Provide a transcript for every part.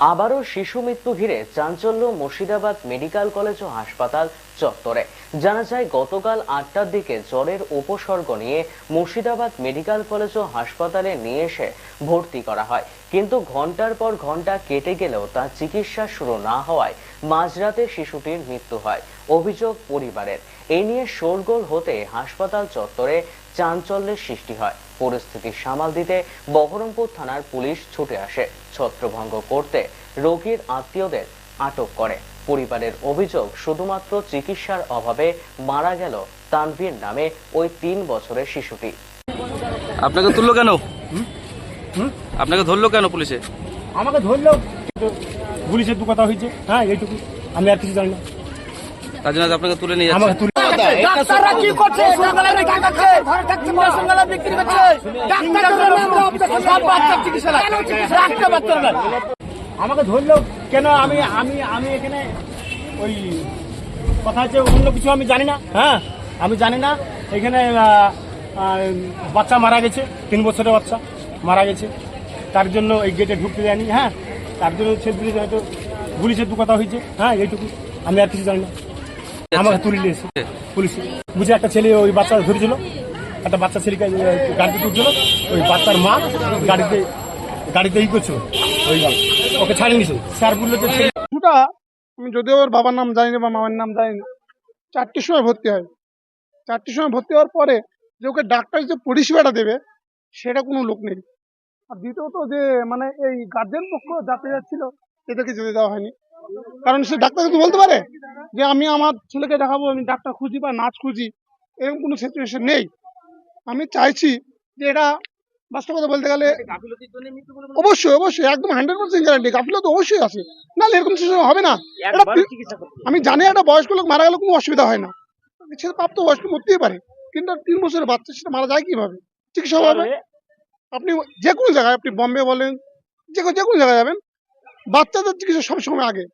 আবারও শিশু মৃত্যু ঘিরে চাঞ্চল্য মুর্শিদাবাদ মেডিকেল কলেজ ও হাসপাতাল চত্বরে। জানা যায়, গতকাল আটটার দিকে জ্বরের উপসর্গ নিয়ে মুর্শিদাবাদ মেডিকেল কলেজ ও হাসপাতালে নিয়ে এসে ভর্তি করা হয়। কিন্তু ঘণ্টার পর ঘণ্টা কেটে গেলেও তার চিকিৎসা শুরু না হওয়ায় মাঝরাতে শিশুটির মৃত্যু হয়। অভিযোগ পরিবারের। এই নিয়ে শোরগোল হতে হাসপাতাল চত্বরে চাঞ্চল্যের সৃষ্টি হয়। পরিস্থিতি সামাল দিতে বহরমপুর থানার পুলিশ ছুটে আসে। ছত্রভঙ্গ করতে রোগীর আত্মীয়দের আটক করে। পরিবারের অভিযোগ শুধুমাত্র চিকিৎসার অভাবে মারা গেল তানভীর নামে ওই তিন বছরের শিশুটি। আপনাকে তুললো কেন? আপনাকে ধরলো কেন পুলিশে? আমাকে ধরলো। পুলিশের দু কথা হয়েছে। হ্যাঁ এইটুকু। আমি আর কিছু জানি না। তার জন্য আপনাকে তুলে নিয়ে আমাকে তুলে ডাক্তাররা কি করছে? সকালে বিক্রি করছে। সকালে বিক্রি করছে। ডাক্তাররা সব বাচ্চা চিকিৎসা কেন চিকিৎসা একটা বাচ্চার আমাকে ধরলো কেন আমি আমি আমি এখানে ওই কথা হচ্ছে অন্য কিছু আমি জানি না হ্যাঁ? আমি জানি না এখানে বাচ্চা মারা গেছে তিন বছরের বাচ্চা মারা গেছে। তার জন্য এই গেটে ঢুকতে দেয়নি হ্যাঁ? তার জন্য পুলিশ হয়তো পুলিশের দু কথা হয়েছে হ্যাঁ এইটুকু। আমি আর কিছু জানি না। আমাকে তুলে নিয়ে এসে পুলিশ বুঝে একটা ছেলে ওই বাচ্চা ধরেছিল। একটা বাচ্চা ছেলেকে গাড়িতে তুলছিল। ওই বাচ্চার মা গাড়িতে গাড়িতে ই করছিল। ওই ওকে ছাড়িয়ে নিয়েছিল। স্যার বলল যে দুটা আমি যদিও ওর বাবার নাম জানি না বা মামার নাম জানি না চারটির সময় ভর্তি হয়। চারটির সময় ভর্তি হওয়ার পরে যে ওকে ডাক্তার যে পরিষেবাটা দেবে সেটা কোনো লোক নেই। আর দ্বিতীয়ত যে মানে এই গার্জেন পক্ষ যাতে যাচ্ছিল এদেরকে যেতে দেওয়া হয়নি। কারণ সে ডাক্তার কিন্তু বলতে পারে? যে আমি আমার ছেলেকে দেখাবো আমি ডাক্তার খুঁজি বা নাচ খুঁজি এরকম কোনো সিচুয়েশন নেই। আমি চাইছি যে এটা বাস্তব কথা বলতে গেলে অবশ্যই অবশ্যই একদম হান্ড্রেড পার্সেন্ট গ্যারান্টি গাফিলতি তো অবশ্যই আছে। নাহলে এরকম সিচুয়েশন হবে না। আমি জানি একটা বয়স্ক লোক মারা গেলে কোনো অসুবিধা হয় না। সে প্রাপ্ত বয়স্ক মরতেই পারে কিন্তু তিন বছরের বাচ্চা সেটা মারা যায় কীভাবে? চিকিৎসা হবে? আপনি যে কোনো জায়গায় আপনি বম্বে বলেন যে কোনো যে কোনো জায়গায় যাবেন বাচ্চাদের চিকিৎসা সবসময় আগে।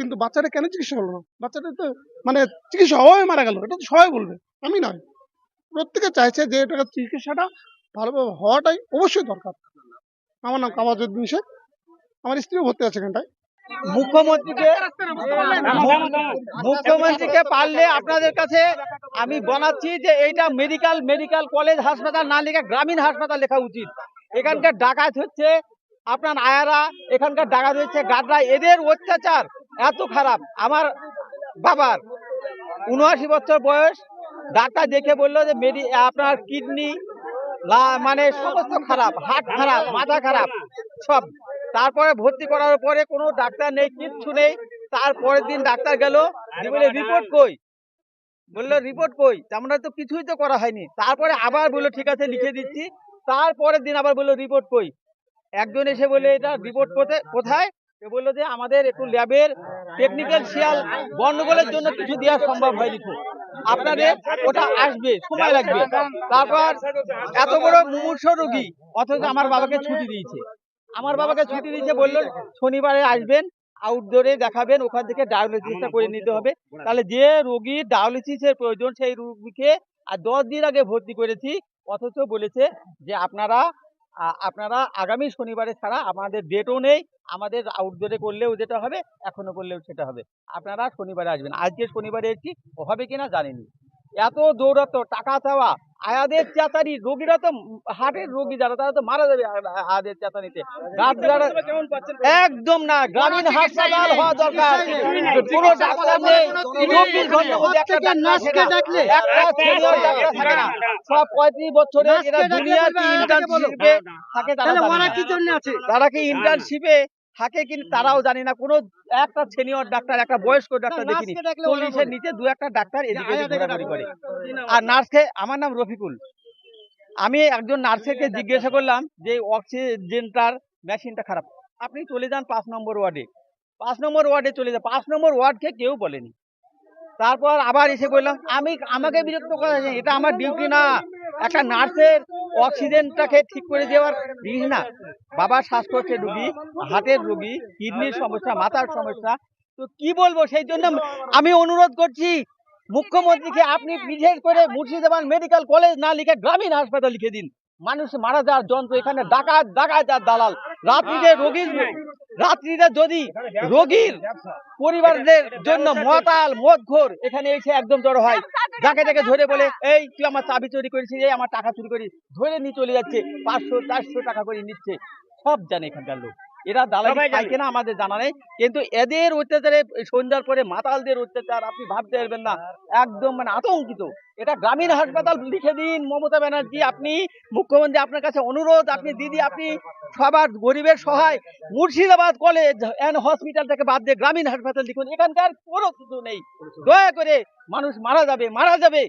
কিন্তু বাচ্চাটা কেন চিকিৎসা হলো না? বাচ্চাটা তো মানে চিকিৎসা হওয়াই মারা গেল, এটা তো সবাই বলবে, আমি নয়। প্রত্যেকে চাইছে যে এটা চিকিৎসাটা ভালোভাবে হওয়াটাই অবশ্যই দরকার। আমার নাম কামাজুদ্দিন শেখ, আমার স্ত্রীও ভর্তি আছে এখানটায়। মুখ্যমন্ত্রীকে মুখ্যমন্ত্রীকে পারলে আপনাদের কাছে আমি বানাচ্ছি যে এইটা মেডিকেল মেডিকেল কলেজ হাসপাতাল না লিখে গ্রামীণ হাসপাতাল লেখা উচিত। এখানকার ডাকাত হচ্ছে আপনার আয়ারা, এখানকার ডাকাত হচ্ছে গাদরা এদের অত্যাচার এত খারাপ। আমার বাবার উনআশি বছর বয়স ডাক্তার দেখে বলল যে মেডি আপনার কিডনি মানে সমস্ত খারাপ হাট খারাপ মাথা খারাপ সব। তারপরে ভর্তি করার পরে কোনো ডাক্তার নেই কিচ্ছু নেই। তারপরের দিন ডাক্তার গেল বলে রিপোর্ট কই? বলল রিপোর্ট কই? আমরা তো কিছুই তো করা হয়নি। তারপরে আবার বলল ঠিক আছে লিখে দিচ্ছি। তারপরের দিন আবার বলল রিপোর্ট কই? একজন এসে বলে এটা রিপোর্ট কোথায়? বলল যে আমাদের একটু ল্যাবের টেকনিক্যাল শিয়াল গন্ডগোলের জন্য কিছু দেওয়া সম্ভব হয়নি আপনাদের ওটা আসবে, সময় লাগবে। তারপর এত বড় মুমূর্ষ রোগী, অথচ আমার বাবাকে ছুটি দিয়েছে। আমার বাবাকে ছুটি দিয়েছে, বলল শনিবারে আসবেন আউটডোরে দেখাবেন, ওখান থেকে ডায়ালিসিসটা করে নিতে হবে। তাহলে যে রোগীর ডায়ালিসিসের প্রয়োজন, সেই রোগীকে আর দশ দিন আগে ভর্তি করেছি। অথচ বলেছে যে আপনারা আপনারা আগামী শনিবারে ছাড়া আমাদের ডেটও নেই, আমাদের আউটডোরে করলেও যেটা হবে, এখনও করলেও সেটা হবে। আপনারা শনিবারে আসবেন। আজকে শনিবারে এসেছি হবে কিনা জানিনি। এত দৌড়াতো টাকা চাওয়া আয়াদের চেতানি রোগীরা তো হার্টের রোগী যারা তারা তো মারা যাবে আয়াদের চেতানিতে একদম না গ্রামীণ হাসপাতাল হওয়া দরকার। পুরো ডাক্তার নেই চব্বিশ ঘণ্টার মধ্যে একটা ডাক্তার একটা senior ডাক্তার থাকে না সব পঁয়ত্রিশ বছরে এরা দুনিয়ার কি ইন্টার্নশিপে থাকে তারা জানে না। তারা কি ইন্টার্নশিপে থাকে কিন্তু তারাও জানি না। কোনো একটা সিনিয়র ডাক্তার একটা বয়স্ক ডাক্তার দেখিনি। চল্লিশের নিচে দু একটা ডাক্তার এদিকে ঘোরাঘুরি করে। আর নার্সকে আমার নাম রফিকুল। আমি একজন নার্সকে জিজ্ঞাসা করলাম যে অক্সিজেনটার মেশিনটা খারাপ। আপনি চলে যান পাঁচ নম্বর ওয়ার্ডে পাঁচ নম্বর ওয়ার্ডে চলে যান। পাঁচ নম্বর ওয়ার্ডকে কেউ বলেনি। তারপর আবার এসে বললাম আমি আমাকে বিরক্ত করা এটা আমার ডিউটি না। একটা নার্সের অক্সিজেনটাকে ঠিক করে দেওয়ার জিনিস না। বাবা শ্বাসকষ্টের রুগী হার্টের রুগী, কিডনির সমস্যা, মাথার সমস্যা। তো কি বলব, সেই জন্য আমি অনুরোধ করছি, মুখ্যমন্ত্রীকে আপনি বিশেষ করে মুর্শিদাবাদ মেডিকেল কলেজ না লিখে গ্রামীণ হাসপাতাল লিখে দিন। মানুষ মারা যাওয়ার যন্ত্র এখানে ডাকাত ডাকাত আর দালাল। রাত্রিতে রোগীর রাত্রিতে যদি রোগীর পরিবারদের জন্য মতাল মদঘোর এখানে এসে একদম জড়ো হয়। যাকে যাকে ধরে বলে এই তুই আমার চাবি চুরি করেছিস এই আমার টাকা চুরি করিস। ধরে নিয়ে চলে যাচ্ছে পাঁচশো চারশো টাকা করে নিচ্ছে। সব জানে এখানকার লোক। এরা দালালি পায় কিনা আমাদের জানা নেই। কিন্তু এদের অত্যাচারে সন্ধ্যার পরে মাতালদের অত্যাচার আপনি ভাবতে পারবেন না। একদম মানে আতঙ্কিত। এটা গ্রামীণ হাসপাতাল লিখে দিন মমতা ব্যানার্জি আপনি মুখ্যমন্ত্রী আপনার কাছে অনুরোধ আপনি দিদি আপনি সবার গরিবের সহায় মুর্শিদাবাদ কলেজ অ্যান্ড হসপিটাল থেকে বাদ দিয়ে গ্রামীণ হাসপাতাল লিখুন। এখানকার কোনো কিছু নেই। দয়া করে মানুষ মারা যাবে মারা যাবে।